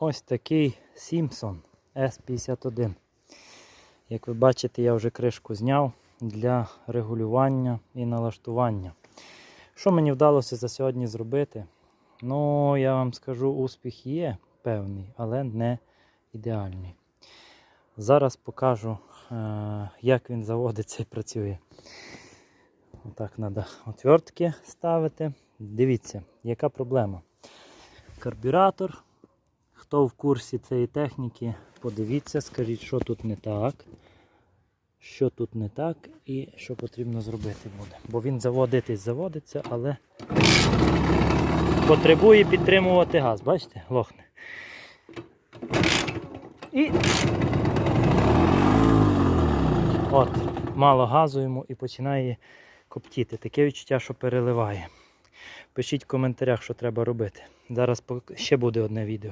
ось такий Simpson S51. Як ви бачите, я вже кришку зняв для регулювання і налаштування. Що мені вдалося за сьогодні зробити? Ну, я вам скажу, успіх є певний, але не ідеальний. Зараз покажу, е, як він заводиться і працює. Отак треба отвертки ставити. Дивіться, яка проблема. Карбюратор. Хто в курсі цієї техніки, подивіться, скажіть, що тут не так. Що тут не так і що потрібно зробити буде. Бо він заводитись заводиться, але потребує підтримувати газ. Бачите? Лохне. І от, мало газу йому і починає коптіти. Таке відчуття, що переливає. Пишіть в коментарях, що треба робити. Зараз ще буде одне відео.